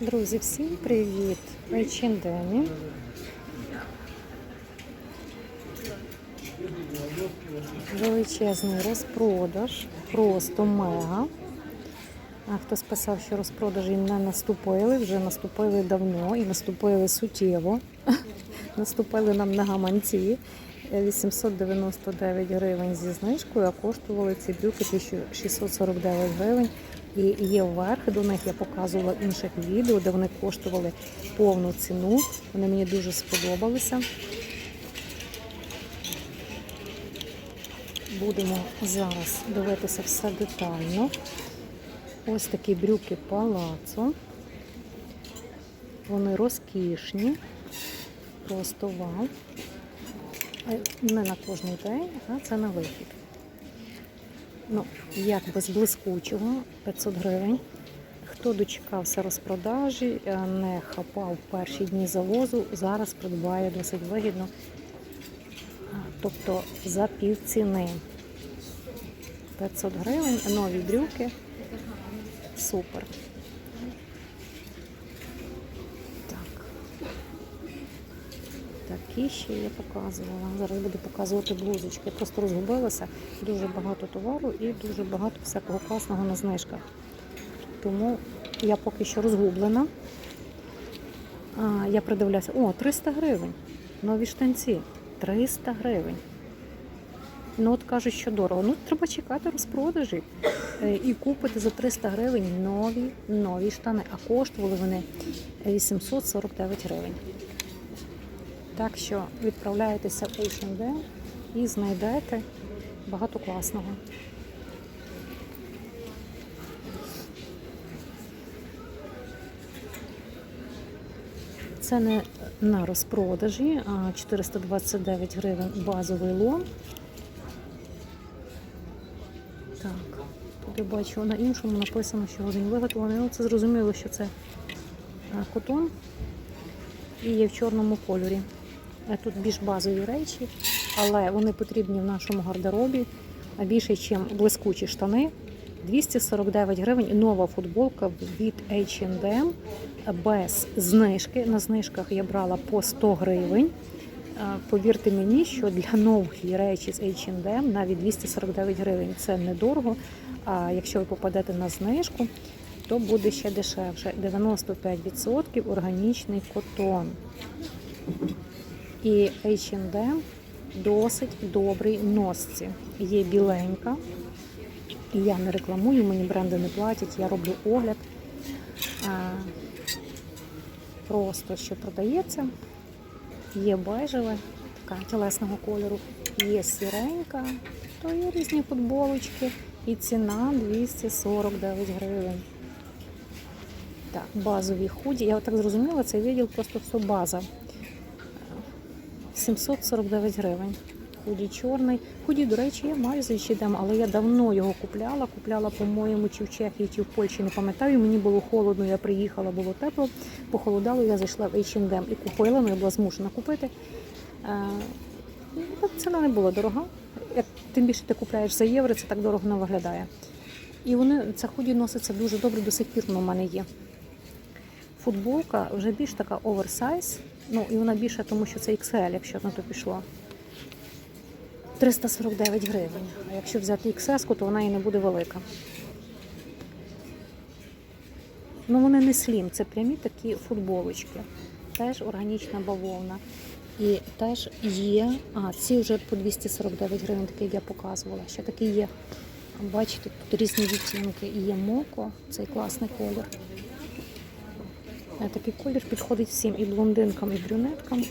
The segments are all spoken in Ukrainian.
Друзі, всім привіт! H&M. Величезний розпродаж, просто мега. А хтось писав, що розпродажі не наступили, вже наступили давно і наступили суттєво. Наступили нам на гаманці. 899 гривень зі знижкою, а коштували ці брюки 1649 гривень. І є вверх до них, я показувала інших відео, де вони коштували повну ціну. Вони мені дуже сподобалися. Будемо зараз дивитися все детально. Ось такі брюки палацо. Вони розкішні, просто вау. Не на кожний день, а це на вихід. Ну, як без блискучого, 500 гривень. Хто дочекався розпродажі, е, не хапав перші дні завозу, зараз придбає досить вигідно. Тобто за пів ціни. 500 гривень, нові брюки. Супер. Такі ще я показувала. Зараз буду показувати блузочки. Я просто розгубилася. Дуже багато товару і дуже багато всякого класного на знижках. Тому я поки що розгублена. А, я придивляюся. О, 300 гривень. Нові штанці. 300 гривень. Ну, от кажуть, що дорого. Ну, треба чекати розпродажі е, і купити за 300 гривень нові нові штани, а коштували вони 849 гривень. Так що відправляєтеся в H&M і знайдете багато класного. Це не на розпродажі, а 429 гривень базовий лон. Так, тут я бачу на іншому написано, що він виготовлений. Ну, це зрозуміло, що це котон і є в чорному кольорі. Е, Тут більш базові речі, але вони потрібні в нашому гардеробі більше, ніж блискучі штани. 249 гривень нова футболка від H&M без знижки. На знижках я брала по 100 гривень. Повірте мені, що для нової речі з H&M навіть 249 гривень це недорого. А якщо ви попадете на знижку, то буде ще дешевше. 95% органічний котон. І H&M досить добрий носці. Є біленька. Я не рекламую, мені бренди не платять, я роблю огляд. Просто що продається. Є бежеве, така тілесного кольору, є сіренька, то є різні футболочки. І ціна 249 гривень. Так, базові худі. Я так зрозуміла, цей відділ просто все база. 749 гривень. Худі чорний. Худі, до речі, я маю з H&M, але я давно його купляла. Купляла, по-моєму, чи в Чехії, чи в Польщі, не пам'ятаю. Мені було холодно, я приїхала, було тепло. Похолодало, я зайшла в H&M і купила, ну я була змушена купити. Е, ну, Ціна не була дорога. Як тим більше ти купляєш за євро, це так дорого не виглядає. І вони ця худі носиться дуже добре, до сих пір воно в мене є. Футболка вже більш така оверсайз. Ну і вона більша, тому що це XL, якщо на то пішло. 349 гривень. А якщо взяти XS, то вона і не буде велика. Ну, вони не слім, це прямі такі футболочки. Теж органічна бавовна. І теж є. А, ці вже по 249 гривень, такі я показувала. Ще такі є. Бачите, тут різні відтінки. І є моко, цей класний колір. Е, Такий колір підходить всім і блондинкам, і брюнеткам.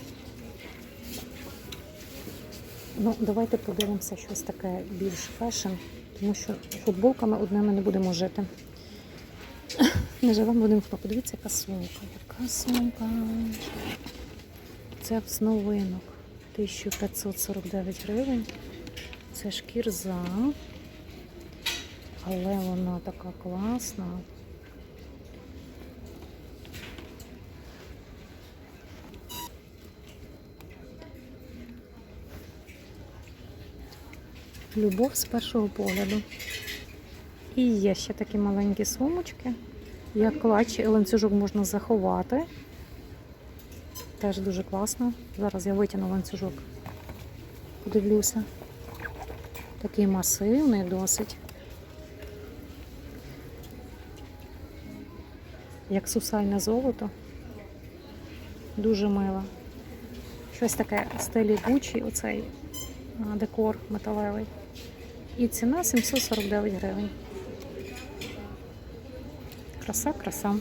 Ну, давайте подивимося щось таке більш фешн, тому що футболками одними не будемо жити. Не живемо будемо. Подивіться, яка сумка. Яка сумка. Це з новинок. 1549 гривень. Це шкірза. Але вона така класна. Любов з першого погляду. І є ще такі маленькі сумочки. Як клач, ланцюжок можна заховати. Теж дуже класно. Зараз я витягну ланцюжок. Подивлюся. Такий масивний досить. Як сусальне золото. Дуже мило. Щось таке в стилі Гуччі, оцей декор металевий. І ціна 749 гривень. Краса, краса.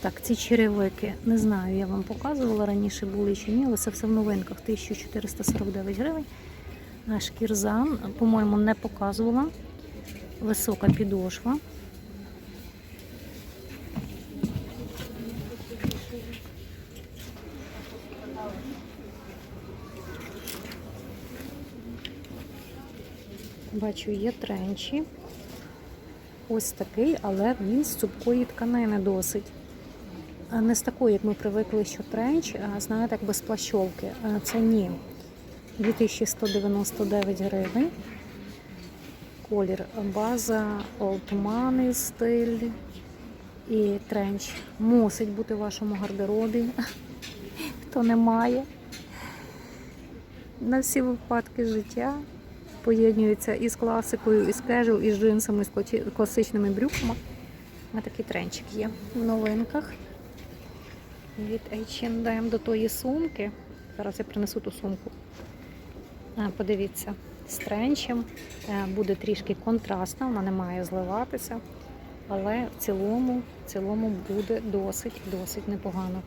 Так, ці черевики, не знаю, я вам показувала раніше були чи ні, але це все в новинках 1449 гривень. А Шкірзан, по-моєму, не показувала. Висока підошва. Бачу, є тренчі. Ось такий, але він з цупкої тканини досить. Не з такої, як ми привикли, що тренч, а знаєте, як без плащовки. Це ні. 2199 гривень. Колір база, олтмани стиль і тренч. Мусить бути в вашому гардеробі. Хто не має. На всі випадки життя поєднується із класикою, із кежел, із джинсами, з класичними брюками. Ось такий тренчик є в новинках. Від H&M до тої сумки. Зараз я принесу ту сумку. Подивіться, з тренчем Е, буде трішки контрастна, вона не має зливатися, але в цілому, в цілому буде досить, досить непогано.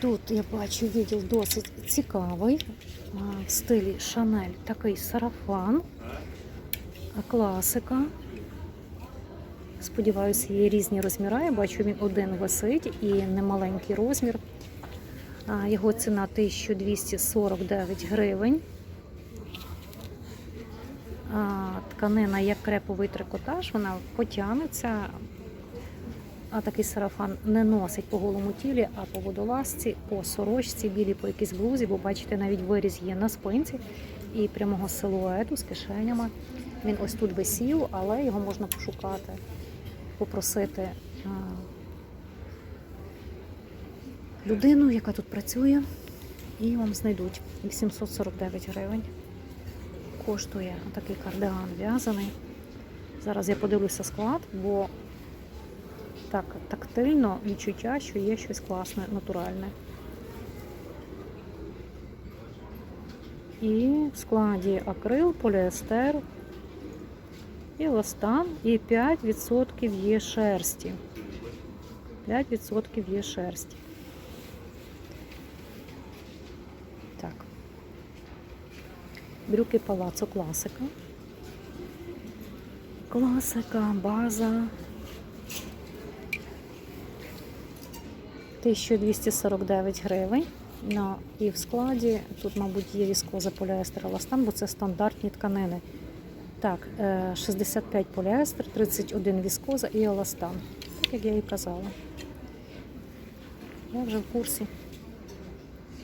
Тут я бачу відділ досить цікавий. В стилі Шанель такий сарафан, класика. Сподіваюся, є різні розміри. Я бачу, він один висить і немаленький розмір. Його ціна 1249 гривень. Тканина як креповий трикотаж, вона потягнеться. А такий сарафан не носить по голому тілі, а по водолазці, по сорочці, білій по якійсь блузі, бо бачите, навіть виріз є на спинці і прямого силуету з кишенями. Він ось тут висів, але його можна пошукати, попросити людину, яка тут працює, і вам знайдуть 849 гривень. Коштує такий кардиган в'язаний. Зараз я подивлюся склад, бо так тактильно відчуття, що є щось класне, натуральне. І в складі акрил, поліестер, і ластан, і 5% є шерсті. 5% є шерсті. Так. Брюки палацо класика. Класика, база. 1249 гривень. Ну, і в складі тут, мабуть, є віскоза поліестер еластан, бо це стандартні тканини. Так, е, 65 поліестер, 31 віскоза і еластан. Так як я і казала. Я вже в курсі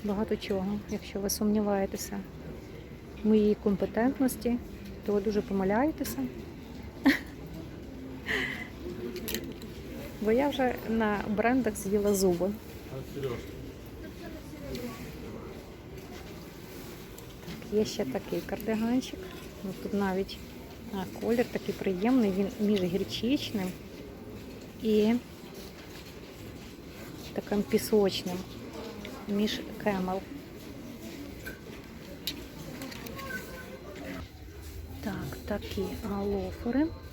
багато чого. Якщо ви сумніваєтеся в моїй компетентності, то ви дуже помиляєтеся. Бо я вже на брендах з'їла зуби. Так, є ще такий кардиганчик. Ну, тут навіть а, колір такий приємний, він між гірчичним і таким пісочним, між кемел. Так, такі а, лофери. А,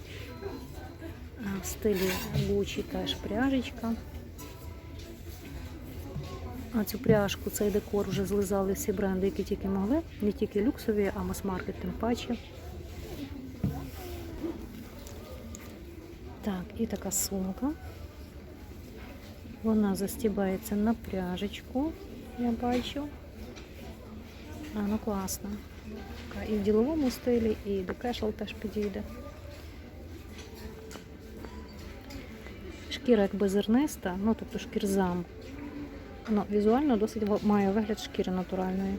В стилі Гучі теж пряжечка. А цю пряжку, цей декор вже злизали всі бренди, які тільки могли. Не тільки люксові, а мас-маркет тим паче. Так, і така сумка. Вона застібається на пряжечку, я бачу. А, ну класно. І в діловому стилі, і до кешел теж підійде. Шкіра якби зерниста, ну тобто шкірзам. Ну, візуально досить має вигляд шкіри натуральної.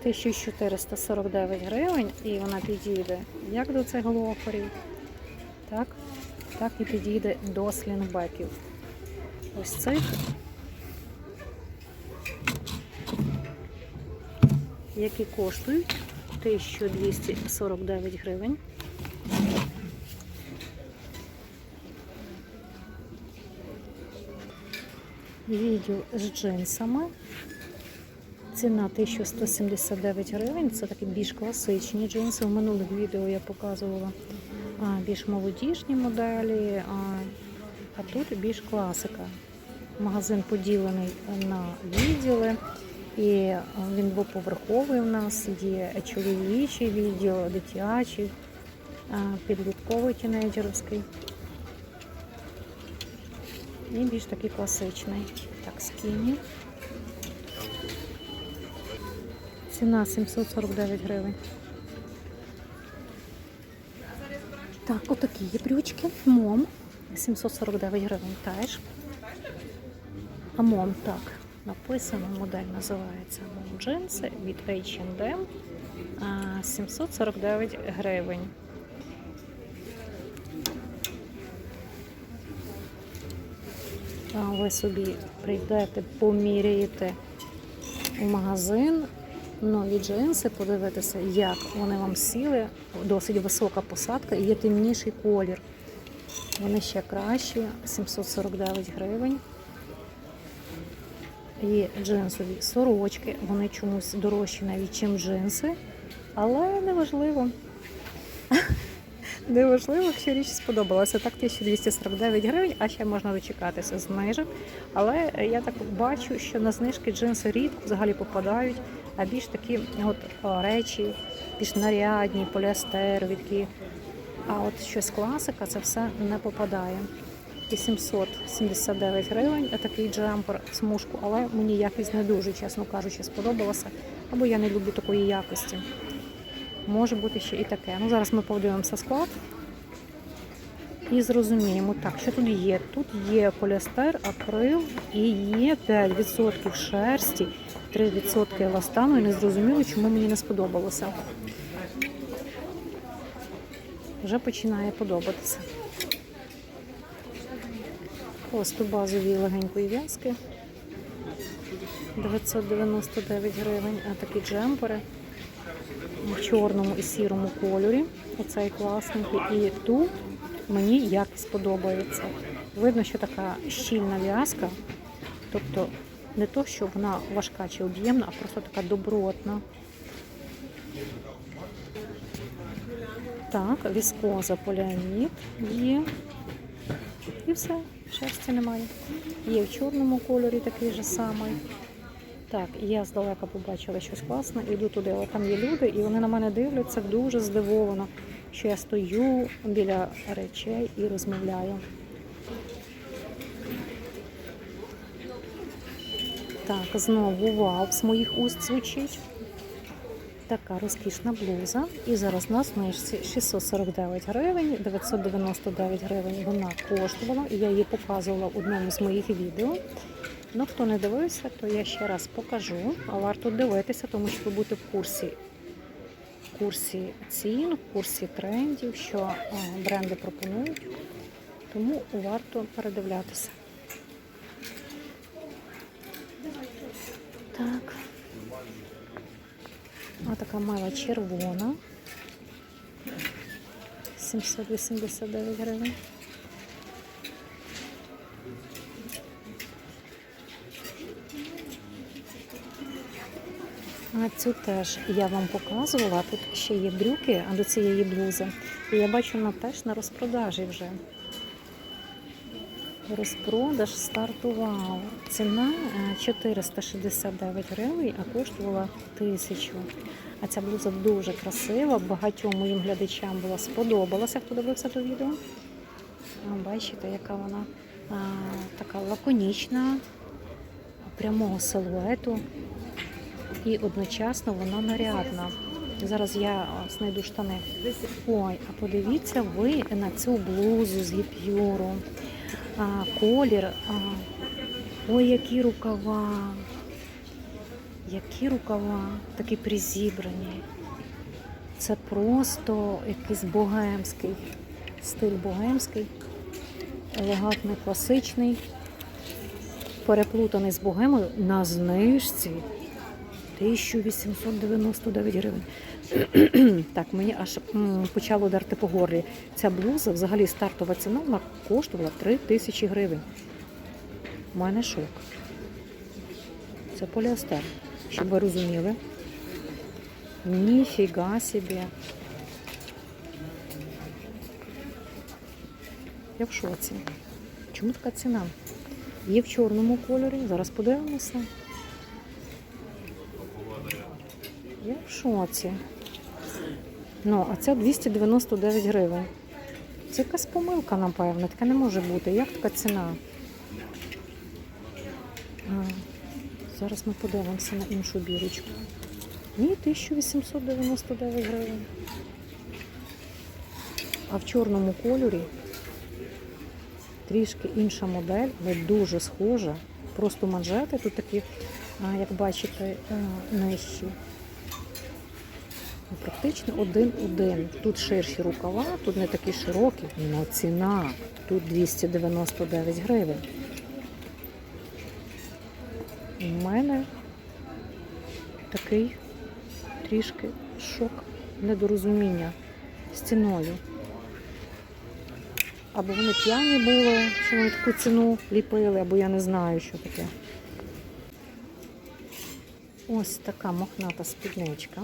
1449 гривень і вона підійде як до цих лоферів, так, так і підійде до слінгбеків. Ось цих. Які коштують 1249 гривень. Відділ з джинсами. Ціна 1179 гривень. Це такі більш класичні джинси. В минулих відео я показувала більш молодіжні моделі, а, тут більш класика. Магазин поділений на відділи. І він двоповерховий у нас, є чоловічий відділ, дитячий, підлітковий тінейджерський. І більш такий класичний. Так, скіні. Ціна 749 гривень. Так, отакі є брючки. Мом. 749 гривень теж. А мом, так, написано, модель називається Мом джинси від H&M. 749 гривень. Ви собі прийдете, поміряєте у магазин нові джинси, подивитися, як вони вам сіли. Досить висока посадка і є темніший колір. Вони ще кращі, 749 гривень. Є джинсові сорочки, вони чомусь дорожчі навіть, ніж джинси, але неважливо. Неважливо, якщо річ сподобалася. Так 1249 гривень, а ще можна дочекатися знижок. Але я так бачу, що на знижки джинси рідко взагалі попадають, а більш такі от речі, більш нарядні, поліастерові. А от щось класика, це все не попадає. 879 гривень такий джемпер смужку, але мені якість не дуже, чесно кажучи, сподобалася. Або я не люблю такої якості. Може бути ще і таке. Ну, зараз ми подивимося склад і зрозуміємо, так, що тут є. Тут є поліестер, акрил і є 5% шерсті, 3% еластану. І не зрозуміло, чому мені не сподобалося. Вже починає подобатися. Ось тут базові легенької в'язки. 999 гривень, а такі джемпери в чорному і сірому кольорі. Оцей класненький. І тут мені якість подобається. Видно, що така щільна в'язка. Тобто не то, що вона важка чи об'ємна, а просто така добротна. Так, віскоза поліамід є. І все, шерсті немає. Є в чорному кольорі такий же самий. Так, я здалека побачила щось класне, іду туди, але там є люди, і вони на мене дивляться дуже здивовано, що я стою біля речей і розмовляю. Так, знову вау з моїх уст звучить. Така розкішна блуза. І зараз на знижці 649 гривень, 999 гривень вона коштувала. І я її показувала в одному з моїх відео. Ну, хто не дивився, то я ще раз покажу. А варто дивитися, тому що ви будете в курсі, в курсі цін, в курсі трендів, що е, бренди пропонують. Тому варто передивлятися. Так. А така мила червона. 789 гривень. А цю теж я вам показувала. Тут ще є брюки а до цієї блузи. І я бачу, вона теж на розпродажі вже. Розпродаж стартував. Ціна е, 469 гривень, а коштувала 1000. А ця блуза дуже красива. Багатьом моїм глядачам була сподобалася, хто дивився до відео. Бачите, яка вона а, така лаконічна, прямого силуету. І одночасно вона нарядна. Зараз я знайду штани. Ой, а подивіться ви на цю блузу з гіпюру. Колір. А, ой, які рукава. Які рукава, такі призібрані. Це просто якийсь богемський стиль богемський, елегантний, класичний, переплутаний з богемою на знижці 1899 гривень. так, мені аж почало дарти по горлі. Ця блуза, взагалі стартова ціна, вона коштувала 3 тисячі гривень. У мене шок. Це поліестер, щоб ви розуміли. Ніфіга собі. Я в шоці. Чому така ціна? Є в чорному кольорі. Зараз подивимося. Я в шоці. Ну, а це 299 гривень. Це якась помилка, напевно. Таке не може бути. Як така ціна? А, зараз ми подивимося на іншу бірочку. Ні, 1899 гривень. А в чорному кольорі трішки інша модель, але дуже схожа. Просто манжети тут такі, як бачите, е, нижчі. Ну, Практично один-один. Тут ширші рукава, тут не такі широкі, але ціна. Тут 299 гривень. У мене такий трішки шок недорозуміння з ціною. Або вони п'яні були, що вони таку ціну ліпили, або я не знаю, що таке. Ось така мохната спідничка.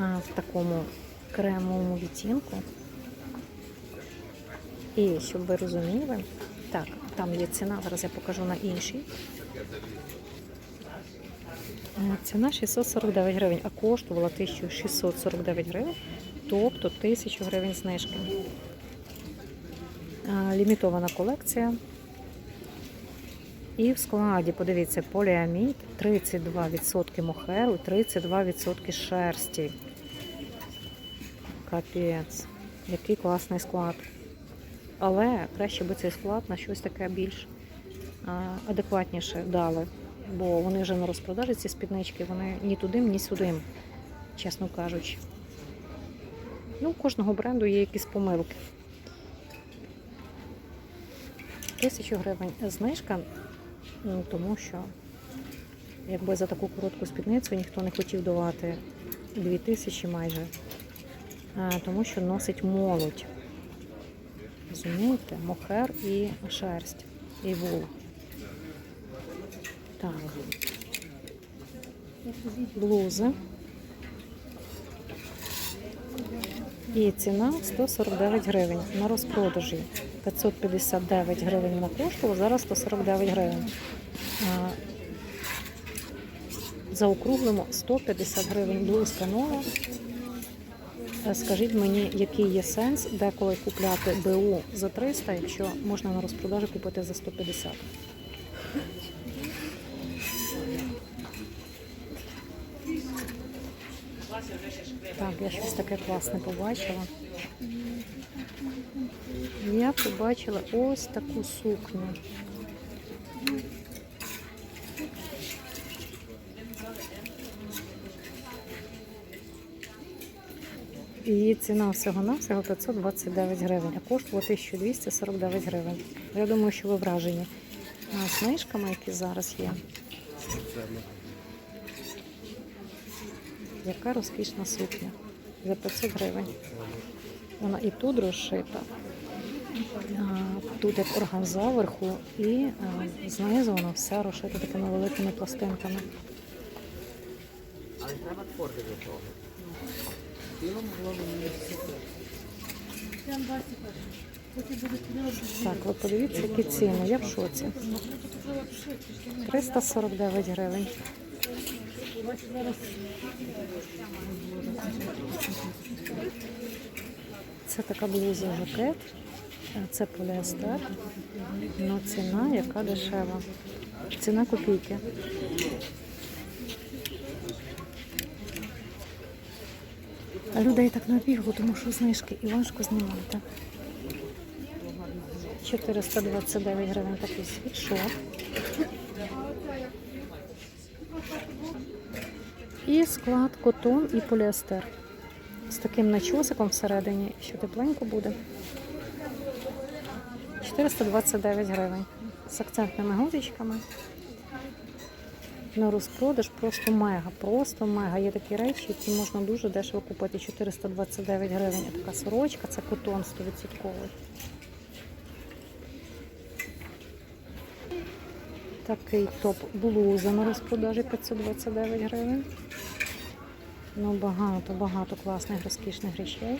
В такому кремовому відтінку. І щоб ви розуміли, так, там є ціна, зараз я покажу на іншій. Ціна 649 гривень, а коштувала 1649 гривень, тобто 1000 гривень знижки. Лімітована колекція. І в складі, подивіться, поліамід, 32% мохеру, 32% шерсті. Капець, який класний склад. Але краще би цей склад на щось таке більш адекватніше дали. Бо вони вже на розпродажі ці спіднички, вони ні тудим, ні сюдим, чесно кажучи. Ну, у кожного бренду є якісь помилки. Тисячу гривень знижка, ну, тому що якби за таку коротку спідницю ніхто не хотів давати 2000 майже, тому що носить молодь. Розумієте? Мохер і шерсть, і вул. Так. Блузи. І ціна 149 гривень на розпродажі. 559 гривень вона коштувала, зараз 149 гривень. А, Заокруглимо 150 гривень блузка нова. Е, Скажіть мені, який є сенс деколи купляти БУ за 300, якщо можна на розпродажі купити за 150. Так, я щось таке класне побачила. Я побачила ось таку сукню. Її ціна всього-навсього 529 гривень, а коштувала 1249 гривень. Я думаю, що ви вражені знижками, які зараз є. Яка розкішна сукня за 500 гривень. Вона і тут розшита, тут як органза вверху, і знизу вона вся розшита такими великими пластинками. Але треба творити до того. Так, ви подивіться, які ціни. Я в шоці. 349 гривень. Це така блуза жакет. Це поліестер. Ну, ціна яка дешева. Ціна копійки. Людей так набігло, тому що знижки і важко знімати. 429 гривень такий світшот. І склад котон і поліестер. З таким начосиком всередині, що тепленько буде. 429 гривень. З акцентними гудзичками. На розпродаж просто мега, просто мега. Є такі речі, які можна дуже дешево купити. 429 гривень. Така сорочка, це котон 100%. Такий топ блуза на розпродажі 529 гривень. Ну, багато, багато класних розкішних речей.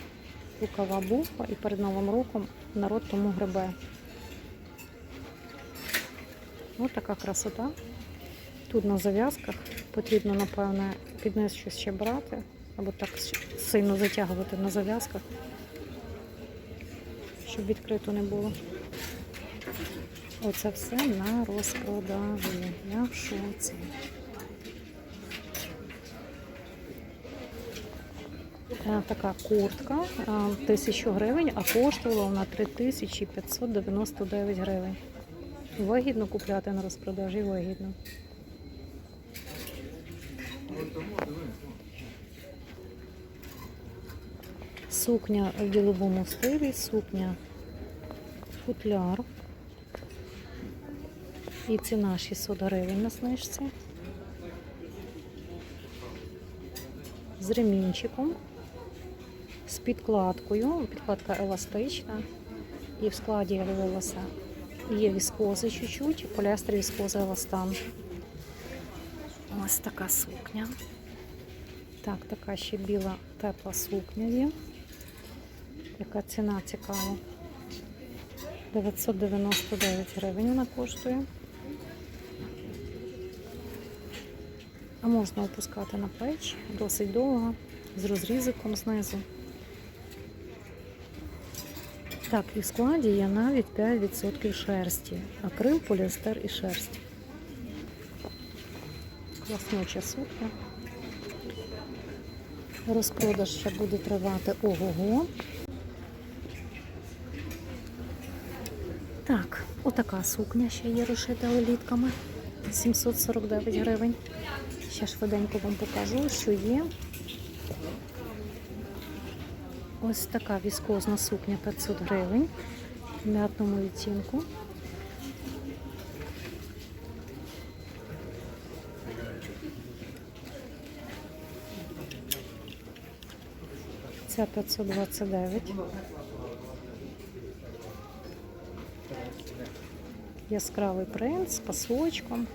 Рукава буфа і перед Новим роком народ тому гребе. Ось така красота. Тут на зав'язках потрібно, напевне, під низ щось ще брати, або так сильно затягувати на зав'язках, щоб відкрито не було. Оце все на розпродажі. Я в шоці. Е, Така куртка е, 1000 гривень, а коштувала вона 3599 гривень. Вигідно купляти на розпродажі, вигідно. Сукня в діловому стилі, сукня футляр. І ціна 600 гривень на знижці. З ремінчиком, з підкладкою. Підкладка еластична. І в складі я дивилася. Є віскози чуть-чуть, поліестер віскоза еластан. Ось така сукня. Так, така ще біла тепла сукня є. Яка ціна цікава? 999 гривень вона коштує. А можна опускати на плечі досить довго, з розрізиком знизу. Так, і в складі є навіть 5% шерсті. Акрил, поліестер і шерсть. Класнюча сукня. Розпродаж ще буде тривати ого-го. Так, отака сукня ще є розшита лелітками. 749 гривень. Ще швиденько вам покажу, що є. Ось така віскозна сукня 500 гривень в м'ятному відтінку. Ця 529. Яскравий принт з пасочком.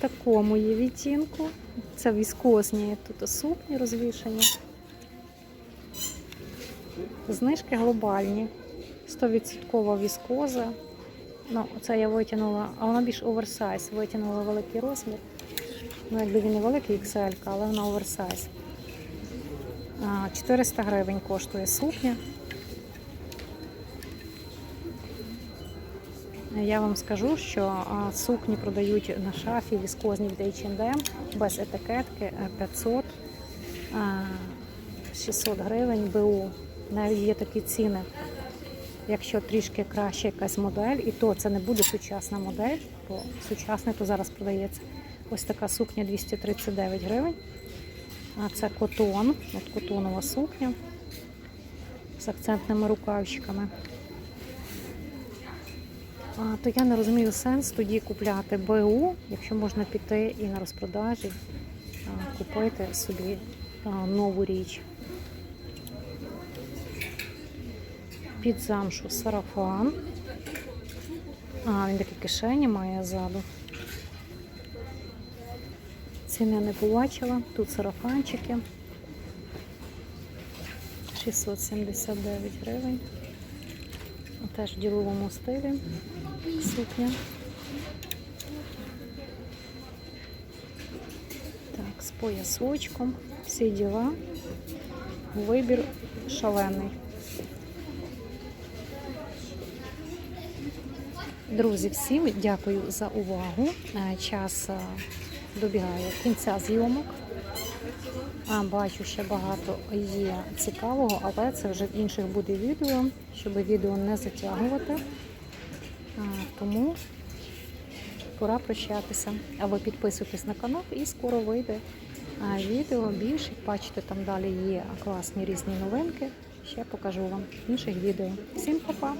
Такому є відтінку. Це віскозні тут сукні розвішені. Знижки глобальні. 100% віскоза. Ну, це я витягнула, а вона більш оверсайз. Витягнула великий розмір. Ну, якби він не великий XL, але вона оверсайз. 400 гривень коштує сукня. Я вам скажу, що сукні продають на шафі віскозні від H&M без етикетки е, 500 а, 600 гривень БУ. Навіть є такі ціни. Якщо трішки краще якась модель, і то це не буде сучасна модель, бо сучасне то зараз продається. Ось така сукня 239 гривень. А це котон, от котонова сукня з акцентними рукавчиками. А, то я не розумію сенс тоді купляти БУ, якщо можна піти і на розпродажі а, купити собі а, нову річ. Під замшу сарафан. А, він такі кишені має ззаду. Ціни не побачила. Тут сарафанчики. 679 гривень. Теж в діловому стилі сукня. Так, з поясочком. Всі діла. Вибір шалений. Друзі, всім дякую за увагу. Е, Час е, добігає кінця зйомок. А, бачу, ще багато є цікавого, але це вже в інших буде відео, щоб відео не затягувати. А, Тому пора прощатися. А ви підписуйтесь на канал і скоро вийде відео більше. Бачите, там далі є класні різні новинки. Ще покажу вам в інших відео. Всім па-па!